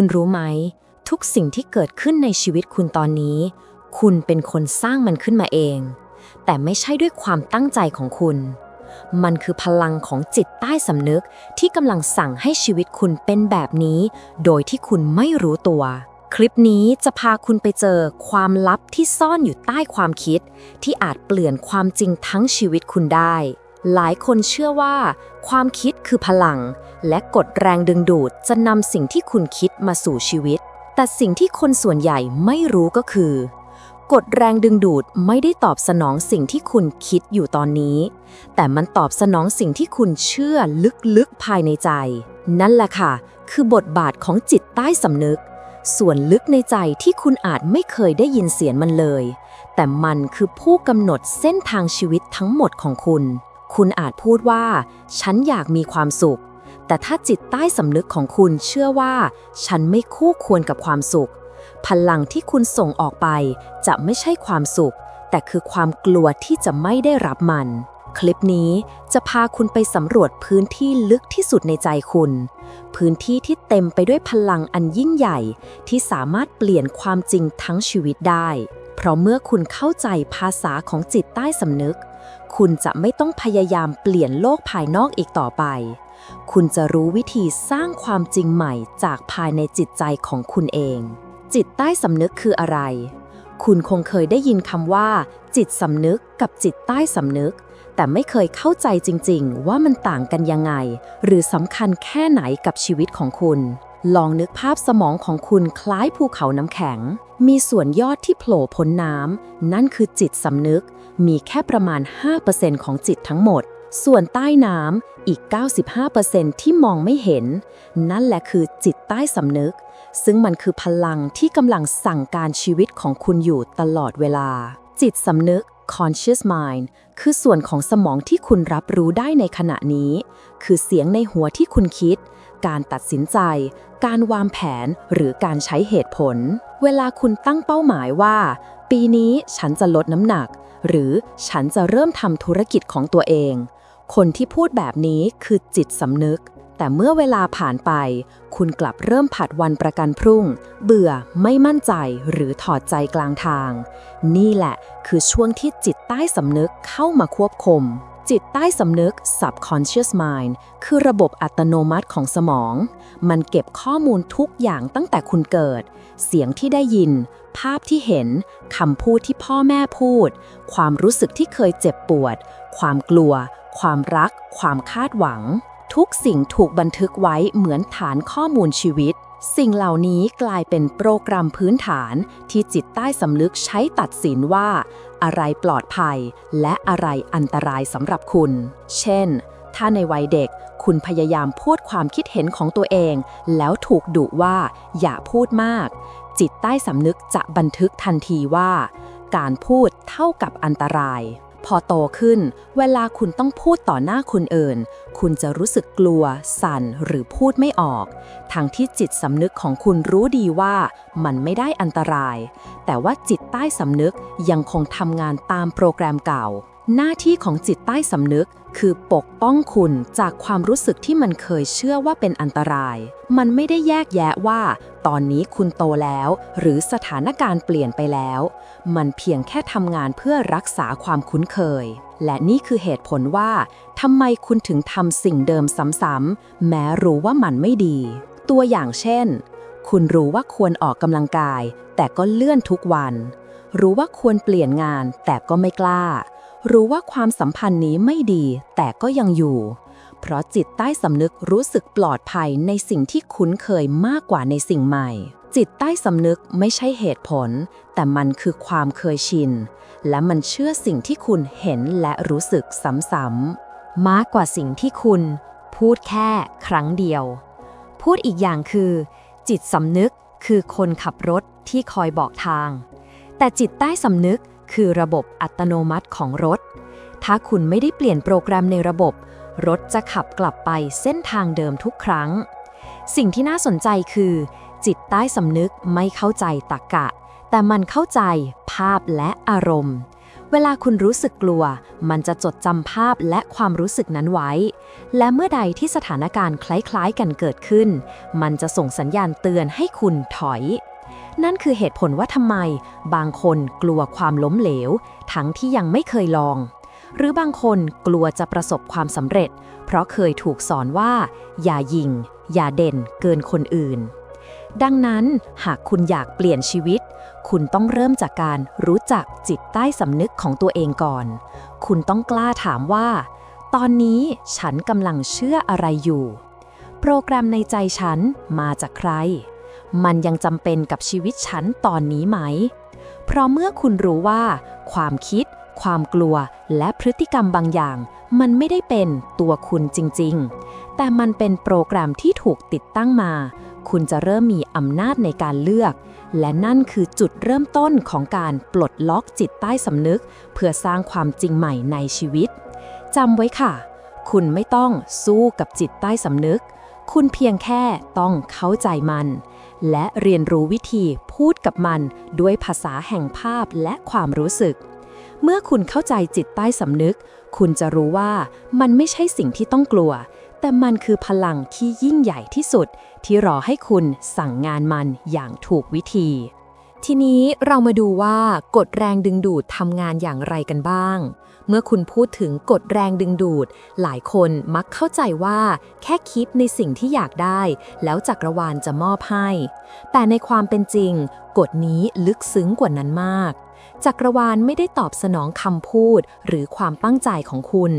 คุณรู้ไหม ทุกสิ่งที่เกิดขึ้นในชีวิตคุณตอนนี้ คุณเป็นคนสร้างมันขึ้นมาเอง แต่ไม่ใช่ด้วยความตั้งใจของคุณ มันคือพลังของจิตใต้สำนึกที่กำลังสั่งให้ชีวิตคุณเป็นแบบนี้ โดยที่คุณไม่รู้ตัว คลิปนี้จะพาคุณไปเจอความลับที่ซ่อนอยู่ใต้ความคิด ที่อาจเปลี่ยนความจริงทั้งชีวิตคุณได้ หลายคนเชื่อว่า ความคิดคือพลัง และกดแรงดึงดูดจะนำสิ่งที่คุณคิดมาสู่ชีวิต แต่สิ่งที่คนส่วนใหญ่ไม่รู้ก็คือกฎแรงดึงดูดไม่ได้ตอบสนองสิ่งที่คุณคิดอยู่ตอนนี้ แต่มันตอบสนองสิ่งที่คุณเชื่อลึกๆภายในใจ นั่นแหละค่ะ คือบทบาทของจิตใต้สำนึก ส่วนลึกในใจที่คุณอาจไม่เคยได้ยินเสียงมันเลย แต่มันคือผู้กำหนดเส้นทางชีวิตทั้งหมดของคุณ คุณอาจพูดว่า ฉันอยากมีความสุข แต่ถ้าจิตใต้สำนึกของคุณเชื่อว่า ฉันไม่คู่ควรกับความสุข พลังที่คุณส่งออกไปจะไม่ใช่ความสุข แต่คือความกลัวที่จะไม่ได้รับมัน คลิปนี้จะพาคุณไปสำรวจพื้นที่ลึกที่สุดในใจคุณ พื้นที่ที่เต็มไปด้วยพลังอันยิ่งใหญ่ ที่สามารถเปลี่ยนความจริงทั้งชีวิตได้ เพราะเมื่อคุณเข้าใจภาษาของจิตใต้สำนึก คุณจะไม่ต้องพยายามเปลี่ยนโลกภายนอกอีกต่อไป คุณจะรู้วิธีสร้างความจริงใหม่จากภายในจิตใจของคุณเอง จิตใต้สำนึกคืออะไร คุณคงเคยได้ยินคำว่า จิตสำนึกกับจิตใต้สำนึก แต่ไม่เคยเข้าใจจริง ๆ ว่ามันต่างกันยังไง หรือสำคัญแค่ไหนกับชีวิตของคุณ ลองนึกภาพสมองของคุณคล้ายภูเขาน้ำแข็ง มีส่วนยอดที่โผล่พ้นน้ำนั่นคือจิตสำนึก มีแค่ประมาณ 5%ของจิตทั้งหมด ส่วนใต้น้ำอีก 95%ที่มองไม่เห็น นั่นแหละคือจิตใต้สำนึก ซึ่งมันคือพลังที่กำลังสั่งการชีวิตของคุณอยู่ตลอดเวลา จิตสำนึก conscious mind คือส่วนของสมองที่คุณรับรู้ได้ในขณะนี้ คือเสียงในหัวที่คุณคิด การตัดสินใจ การวางแผนหรือการใช้เหตุผล เวลาคุณตั้งเป้าหมายว่า ปีนี้ฉันจะลดน้ำหนัก หรือฉันจะเริ่มทำธุรกิจของตัวเอง คนที่พูดแบบนี้คือจิตสำนึก แต่เมื่อเวลาผ่านไป คุณกลับเริ่มผัดวันประกันพรุ่ง เบื่อไม่มั่นใจหรือถอดใจกลางทาง นี่แหละคือช่วงที่จิตใต้สำนึกเข้ามาควบคุม จิตใต้สำนึก subconscious mind คือระบบอัตโนมัติของสมอง มันเก็บข้อมูลทุกอย่างตั้งแต่คุณเกิด เสียงที่ได้ยิน ภาพที่เห็น คำพูดที่พ่อแม่พูด ความรู้สึกที่เคยเจ็บปวด ความกลัว ความรัก ความคาดหวัง ทุกสิ่งถูกบันทึกไว้เหมือนฐานข้อมูลชีวิต สิ่งเหล่านี้กลายเป็นโปรแกรมพื้นฐานที่จิตใต้สำนึกใช้ตัดสินว่า อะไรปลอดภัย และอะไรอันตรายสำหรับคุณ เช่น ถ้าในวัยเด็กคุณพยายามพูดความคิดเห็นของตัวเอง แล้วถูกดุว่า อย่าพูดมาก จิตใต้สำนึกจะบันทึกทันทีว่า การพูดเท่ากับอันตราย พอโตขึ้น เวลาคุณต้องพูดต่อหน้าคนอื่น คุณจะรู้สึกกลัว สั่นหรือพูดไม่ออก ทั้งที่จิตสำนึกของคุณรู้ดีว่ามันไม่ได้อันตราย แต่ว่าจิตใต้สำนึกยังคงทำงานตามโปรแกรมเก่า หน้าที่ของจิตใต้สำนึกคือปกป้องคุณจากความรู้สึกที่มันเคยเชื่อว่าเป็นอันตราย มันไม่ได้แยกแยะว่า ตอนนี้คุณโตแล้ว หรือสถานการณ์เปลี่ยนไปแล้ว มันเพียงแค่ทำงานเพื่อรักษาความคุ้นเคย และนี่คือเหตุผลว่าทำไมคุณถึงทำสิ่งเดิมซ้ำๆแม้รู้ว่ามันไม่ดี ตัวอย่างเช่น คุณรู้ว่าควรออกกำลังกาย แต่ก็เลื่อนทุกวัน รู้ว่าควรเปลี่ยนงานแต่ก็ไม่กล้า รู้ว่าความสัมพันธ์นี้ไม่ดีแต่ก็ยังอยู่ เพราะจิตใต้สำนึกรู้สึกปลอดภัยในสิ่งที่คุ้นเคยมากกว่าในสิ่งใหม่ จิตใต้สำนึกไม่ใช่เหตุผล แต่มันคือความเคยชิน และมันเชื่อสิ่งที่คุณเห็นและรู้สึกซ้ำๆมากกว่าสิ่งที่คุณ พูดแค่ครั้งเดียว พูดอีกอย่างคือ จิตสำนึกคือคนขับรถที่คอยบอกทาง แต่จิตใต้สำนึก คือระบบอัตโนมัติของรถ ถ้าคุณไม่ได้เปลี่ยนโปรแกรมในระบบ รถจะขับกลับไปเส้นทางเดิมทุกครั้ง สิ่งที่น่าสนใจคือ จิตใต้สำนึกไม่เข้าใจตรรกะ แต่มันเข้าใจภาพและอารมณ์ เวลาคุณรู้สึกกลัว มันจะจดจำภาพและความรู้สึกนั้นไว้ และเมื่อใดที่สถานการณ์คล้ายๆกันเกิดขึ้น มันจะส่งสัญญาณเตือนให้คุณถอย นั่นคือเหตุผลว่าทำไม บางคนกลัวความล้มเหลว ทั้งที่ยังไม่เคยลอง หรือบางคนกลัวจะประสบความสำเร็จ เพราะเคยถูกสอนว่า อย่ายิง อย่าเด่นเกินคนอื่น ดังนั้นหากคุณอยากเปลี่ยนชีวิต คุณต้องเริ่มจากการรู้จักจิตใต้สำนึกของตัวเองก่อน คุณต้องกล้าถามว่า ตอนนี้ฉันกำลังเชื่ออะไรอยู่ โปรแกรมในใจฉันมาจากใคร มันยังจำเป็นกับชีวิตฉันตอนนี้ไหม เพราะเมื่อคุณรู้ว่า ความคิด ความกลัว และพฤติกรรมบางอย่าง มันไม่ได้เป็นตัวคุณจริง ๆ แต่มันเป็นโปรแกรมที่ถูกติดตั้งมา คุณจะเริ่มมีอำนาจในการเลือก และนั่นคือจุดเริ่มต้นของการปลดล็อกจิตใต้สำนึก เพื่อสร้างความจริงใหม่ในชีวิตจำไว้ค่ะ คุณไม่ต้องสู้กับจิตใต้สำนึก คุณเพียงแค่ต้องเข้าใจมัน และเรียนรู้วิธีพูดกับมันด้วยภาษาแห่งภาพและความรู้สึก เมื่อคุณเข้าใจจิตใต้สำนึก คุณจะรู้ว่ามันไม่ใช่สิ่งที่ต้องกลัว แต่มันคือพลังที่ยิ่งใหญ่ที่สุด ที่รอให้คุณสั่งงานมันอย่างถูกวิธี ทีนี้เรามาดูว่ากฎแรงดึงดูดทำงานอย่างไรกันบ้าง เมื่อคุณพูดถึงกฎแรงดึงดูด หลายคนมักเข้าใจว่า แค่คิดในสิ่งที่อยากได้ แล้วจักรวาลจะมอบให้ แต่ในความเป็นจริง กฎนี้ลึกซึ้งกว่านั้นมาก จักรวาลไม่ได้ตอบสนองคำพูด หรือความตั้งใจของคุณ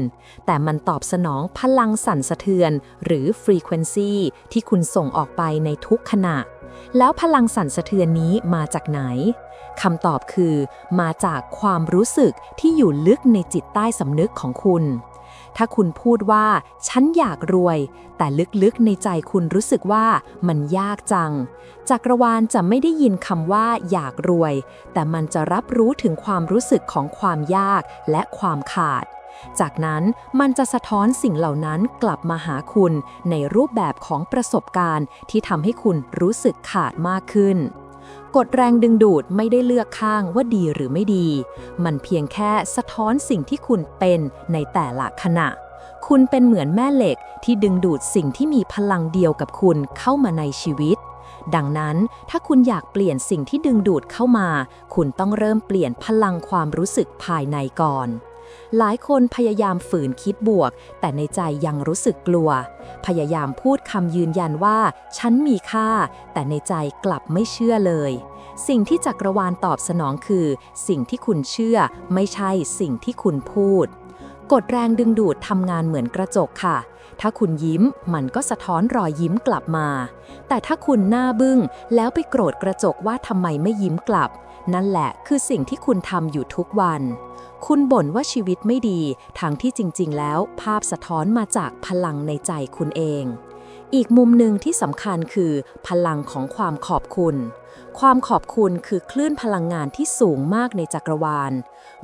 แต่มันตอบสนองพลังสั่นสะเทือน หรือ frequency ที่คุณส่งออกไปในทุกขณะ แล้วพลังสั่นสะเทือนนี้มาจากไหนคำตอบคือมาจากความรู้สึกที่อยู่ลึกในจิตใต้สำนึกของคุณ ถ้าคุณพูดว่า ฉันอยากรวย แต่ลึกๆในใจคุณรู้สึกว่ามันยากจัง จักรวาลจะไม่ได้ยินคำว่า อยากรวย แต่มันจะรับรู้ถึงความรู้สึกของความยากและความขาด จากนั้นมันจะสะท้อนสิ่งเหล่านั้นกลับมาหาคุณในรูปแบบของประสบการณ์ ที่ทำให้คุณรู้สึกขาดมากขึ้นกฎแรงดึงดูดไม่ได้เลือกข้างว่าดีหรือไม่ดี มันเพียงแค่สะท้อนสิ่งที่คุณเป็นในแต่ละขณะ คุณเป็นเหมือนแม่เหล็กที่ดึงดูดสิ่งที่มีพลังเดียวกับคุณเข้ามาในชีวิต ดังนั้นถ้าคุณอยากเปลี่ยนสิ่งที่ดึงดูดเข้ามา คุณต้องเริ่มเปลี่ยนพลังความรู้สึกภายในก่อน หลายคนพยายามฝืนคิดบวก แต่ในใจยังรู้สึกกลัว พยายามพูดคำยืนยันว่า ฉันมีค่า แต่ในใจกลับไม่เชื่อเลย สิ่งที่จักรวาลตอบสนองคือ สิ่งที่คุณเชื่อ ไม่ใช่สิ่งที่คุณพูด กฎแรงดึงดูดทำงานเหมือนกระจกค่ะ ถ้าคุณยิ้มมันก็สะท้อนรอยยิ้มกลับมา แต่ถ้าคุณหน้าบึ้งแล้วไปโกรธกระจกว่าทำไมไม่ยิ้มกลับ นั่นแหละคือสิ่งที่คุณทำอยู่ทุกวัน คุณบ่นว่าชีวิตไม่ดีทั้งที่จริง ๆ แล้ว ภาพสะท้อนมาจากพลังในใจคุณเอง อีกมุมหนึ่งที่สำคัญคือ พลังของความขอบคุณ ความขอบคุณคือคลื่นพลังงานที่สูงมากในจักรวาล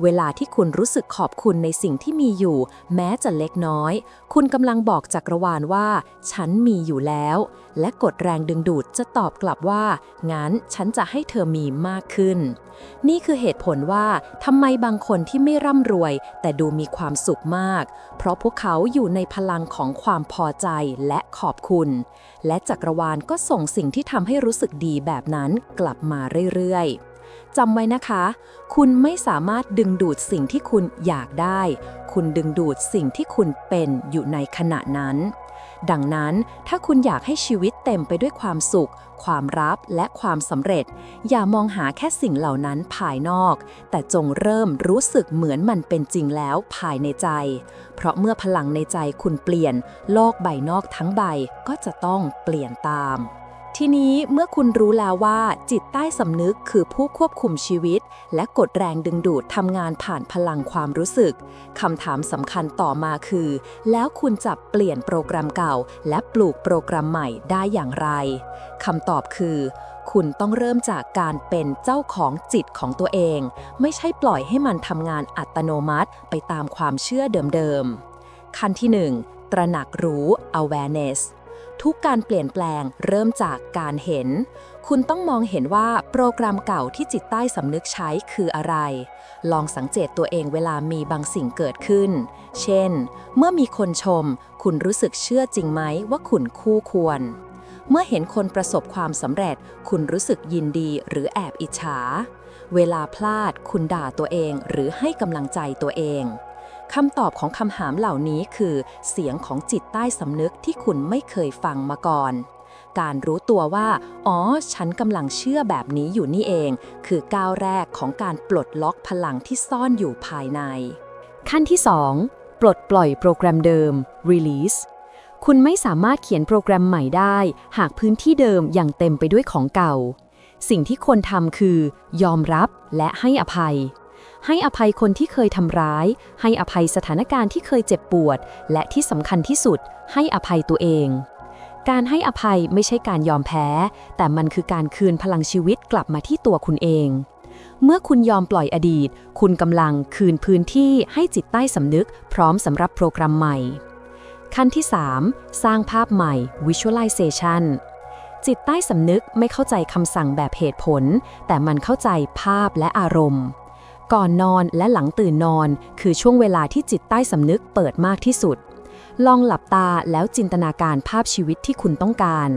เวลาที่คุณรู้สึกขอบคุณในสิ่งที่มีอยู่ แม้จะเล็กน้อย คุณกำลังบอกจักรวาลว่า ฉันมีอยู่แล้ว และกดแรงดึงดูดจะตอบกลับว่า งั้นฉันจะให้เธอมีมากขึ้น นี่คือเหตุผลว่าทำไมบางคนที่ไม่ร่ำรวย แต่ดูมีความสุขมาก เพราะพวกเขาอยู่ในพลังของความพอใจและขอบคุณ และจักรวาลก็ส่งสิ่งที่ทำให้รู้สึกดีแบบนั้นกลับมาเรื่อยๆ จำไว้นะคะ คุณไม่สามารถดึงดูดสิ่งที่คุณอยากได้ คุณดึงดูดสิ่งที่คุณเป็นอยู่ในขณะนั้น ดังนั้นถ้าคุณอยากให้ชีวิตเต็มไปด้วยความสุข ความรับ และความสำเร็จ อย่ามองหาแค่สิ่งเหล่านั้นภายนอก แต่จงเริ่มรู้สึกเหมือนมันเป็นจริงแล้วภายในใจ เพราะเมื่อพลังในใจคุณเปลี่ยน โลกใบนอกทั้งใบก็จะต้องเปลี่ยนตาม ทีนี้เมื่อคุณรู้แล้วว่า จิตใต้สำนึกคือผู้ควบคุมชีวิต และกดแรงดึงดูดทำงานผ่านพลังความรู้สึกคำถามสำคัญต่อมาคือ แล้วคุณจะเปลี่ยนโปรแกรมเก่า และปลูกโปรแกรมใหม่ได้อย่างไรคำตอบคือ คุณต้องเริ่มจากการเป็นเจ้าของจิตของตัวเอง ไม่ใช่ปล่อยให้มันทำงานอัตโนมัติไปตามความเชื่อเดิมๆขั้นที่ 1 ตระหนักรู้ awareness ทุกการเปลี่ยนแปลงเริ่มจากการเห็น คุณต้องมองเห็นว่าโปรแกรมเก่าที่จิตใต้สำนึกใช้คืออะไร ลองสังเกตตัวเองเวลามีบางสิ่งเกิดขึ้น เช่น เมื่อมีคนชม คุณรู้สึกเชื่อจริงไหมว่าคุณคู่ควร เมื่อเห็นคนประสบความสำเร็จ คุณรู้สึกยินดีหรือแอบอิจฉา เวลาพลาด คุณด่าตัวเองหรือให้กำลังใจตัวเอง คำตอบของคำถามเหล่านี้คือ เสียงของจิตใต้สำนึกที่คุณไม่เคยฟังมาก่อน การรู้ตัวว่า อ๋อ ฉันกำลังเชื่อแบบนี้อยู่นี่เอง คือก้าวแรกของการปลดล็อกพลังที่ซ่อนอยู่ภายใน ขั้นที่ 2 ปลดปล่อยโปรแกรมเดิม release คุณไม่สามารถเขียนโปรแกรมใหม่ได้ หากพื้นที่เดิมยังเต็มไปด้วยของเก่า สิ่งที่ควรทำคือ ยอมรับและให้อภัย ให้อภัยคนที่เคยทำร้าย ให้อภัยสถานการณ์ที่เคยเจ็บปวด และที่สำคัญที่สุด ให้อภัยตัวเอง การให้อภัยไม่ใช่การยอมแพ้ แต่มันคือการคืนพลังชีวิตกลับมาที่ตัวคุณเอง เมื่อคุณยอมปล่อยอดีต คุณกำลังคืนพื้นที่ให้จิตใต้สำนึก พร้อมสำหรับโปรแกรมใหม่ ขั้นที่ 3 สร้างภาพใหม่ visualization จิตใต้สำนึกไม่เข้าใจคำสั่งแบบเหตุผล แต่มันเข้าใจภาพและอารมณ์ ก่อนนอนและหลังตื่นนอน คือช่วงเวลาที่จิตใต้สำนึกเปิดมากที่สุด ลองหลับตาแล้วจินตนาการภาพชีวิตที่คุณต้องการ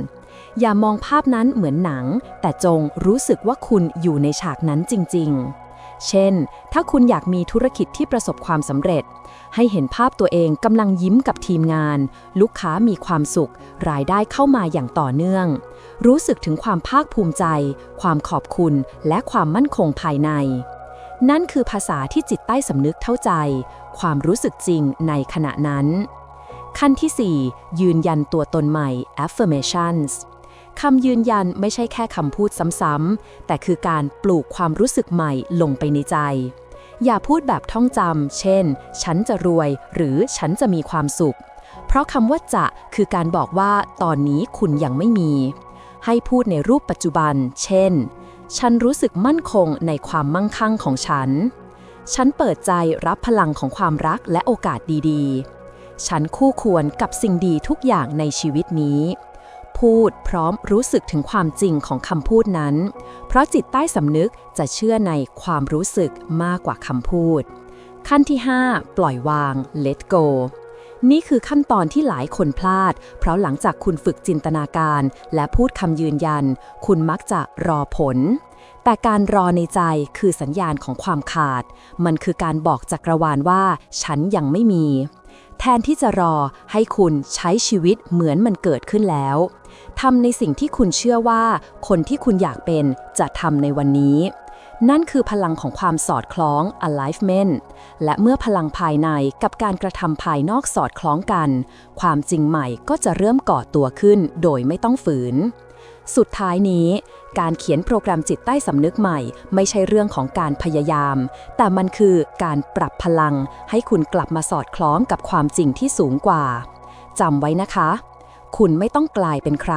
อย่ามองภาพนั้นเหมือนหนัง แต่จงรู้สึกว่าคุณอยู่ในฉากนั้นจริง ๆเช่น ถ้าคุณอยากมีธุรกิจที่ประสบความสำเร็จ ให้เห็นภาพตัวเองกำลังยิ้มกับทีมงาน ลูกค้ามีความสุข รายได้เข้ามาอย่างต่อเนื่อง รู้สึกถึงความภาคภูมิใจ ความขอบคุณ และความมั่นคงภายใน นั่นคือภาษาที่จิตใต้สำนึกเข้าใจ ความรู้สึกจริงในขณะนั้น ขั้นที่ 4 ยืนยันตัวตนใหม่ affirmations คำยืนยันไม่ใช่แค่คำพูดซ้ำๆ แต่คือการปลูกความรู้สึกใหม่ลงไปในใจ อย่าพูดแบบท่องจำ เช่น ฉันจะรวย หรือฉันจะมีความสุข เพราะคำว่าจะคือการบอกว่าตอนนี้คุณยังไม่มี ให้พูดในรูปปัจจุบัน เช่น ฉันรู้สึกมั่นคงในความมั่งคั่งของฉัน ฉันเปิดใจรับพลังของความรักและโอกาสดีๆ ฉันคู่ควรกับสิ่งดีทุกอย่างในชีวิตนี้ พูดพร้อมรู้สึกถึงความจริงของคำพูดนั้น เพราะจิตใต้สำนึกจะเชื่อในความรู้สึกมากกว่าคำพูด ขั้นที่ 5 ปล่อยวาง let go นี่คือขั้นตอนที่หลายคนพลาด เพราะหลังจากคุณฝึกจินตนาการและพูดคำยืนยัน คุณมักจะรอผล แต่การรอในใจคือสัญญาณของความขาด มันคือการบอกจักรวาลว่า ฉันยังไม่มี แทนที่จะรอให้คุณใช้ชีวิตเหมือนมันเกิดขึ้นแล้ว ทำในสิ่งที่คุณเชื่อว่า คนที่คุณอยากเป็นจะทำในวันนี้ นั่นคือพลังของความสอดคล้อง alignment และเมื่อพลังภายในกับการกระทำภายนอกสอดคล้องกัน ความจริงใหม่ก็จะเริ่มก่อตัวขึ้นโดยไม่ต้องฝืน สุดท้ายนี้ การเขียนโปรแกรมจิตใต้สำนึกใหม่ ไม่ใช่เรื่องของการพยายาม แต่มันคือการปรับพลังให้คุณกลับมาสอดคล้องกับความจริงที่สูงกว่าจำไว้นะคะ คุณไม่ต้องกลายเป็นใคร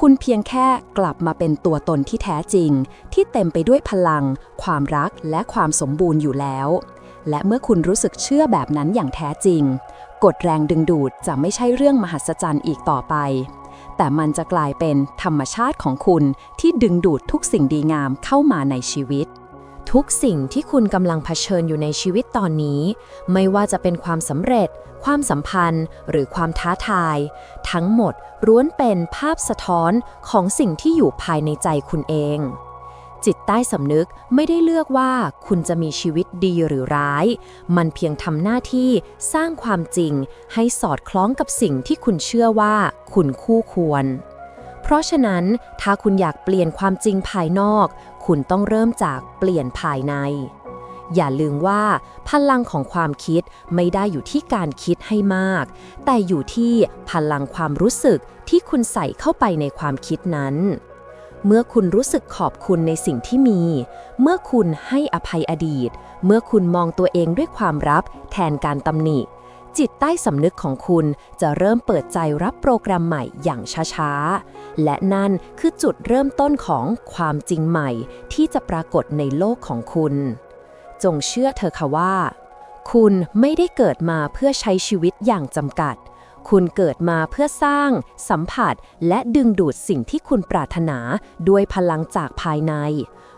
คุณเพียงแค่กลับมาเป็นตัวตนที่แท้จริง ที่เต็มไปด้วยพลัง ความรักและความสมบูรณ์อยู่แล้ว และเมื่อคุณรู้สึกเชื่อแบบนั้นอย่างแท้จริง กฎแรงดึงดูดจะไม่ใช่เรื่องมหัศจรรย์อีกต่อไป แต่มันจะกลายเป็นธรรมชาติของคุณที่ดึงดูดทุกสิ่งดีงามเข้ามาในชีวิต ทุกสิ่งที่คุณกำลังเผชิญอยู่ในชีวิตตอนนี้ ไม่ว่าจะเป็นความสำเร็จ ความสัมพันธ์ หรือความท้าทาย ทั้งหมดล้วนเป็นภาพสะท้อนของสิ่งที่อยู่ภายในใจคุณเอง จิตใต้สำนึกไม่ได้เลือกว่าคุณจะมีชีวิตดีหรือร้าย มันเพียงทำหน้าที่สร้างความจริง ให้สอดคล้องกับสิ่งที่คุณเชื่อว่าคุณคู่ควรเพราะฉะนั้นถ้าคุณอยากเปลี่ยนความจริงภายนอก คุณต้องเริ่มจากเปลี่ยนภายใน อย่าลืมว่า พลังของความคิดไม่ได้อยู่ที่การคิดให้มาก แต่อยู่ที่พลังความรู้สึกที่คุณใส่เข้าไปในความคิดนั้น เมื่อคุณรู้สึกขอบคุณในสิ่งที่มี เมื่อคุณให้อภัยอดีต เมื่อคุณมองตัวเองด้วยความรับแทนการตำหนิ จิตใต้สำนึกของคุณจะเริ่มเปิดใจรับโปรแกรมใหม่อย่างช้าๆ และนั่นคือจุดเริ่มต้นของความจริงใหม่ที่จะปรากฏในโลกของคุณ จงเชื่อเธอค่ะว่า คุณไม่ได้เกิดมาเพื่อใช้ชีวิตอย่างจำกัด คุณเกิดมาเพื่อสร้าง สัมผัส และดึงดูดสิ่งที่คุณปรารถนาด้วยพลังจากภายใน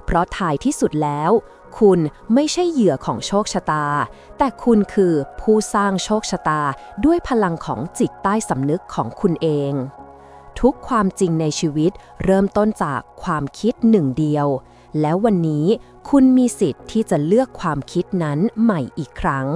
เพราะท้ายที่สุดแล้ว คุณไม่ใช่เหยื่อของโชคชะตา แต่คุณคือผู้สร้างโชคชะตาด้วยพลังของจิตใต้สำนึกของคุณเอง ทุกความจริงในชีวิตเริ่มต้นจากความคิดหนึ่งเดียว แล้ววันนี้คุณมีสิทธิ์ที่จะเลือกความคิดนั้นใหม่อีกครั้ง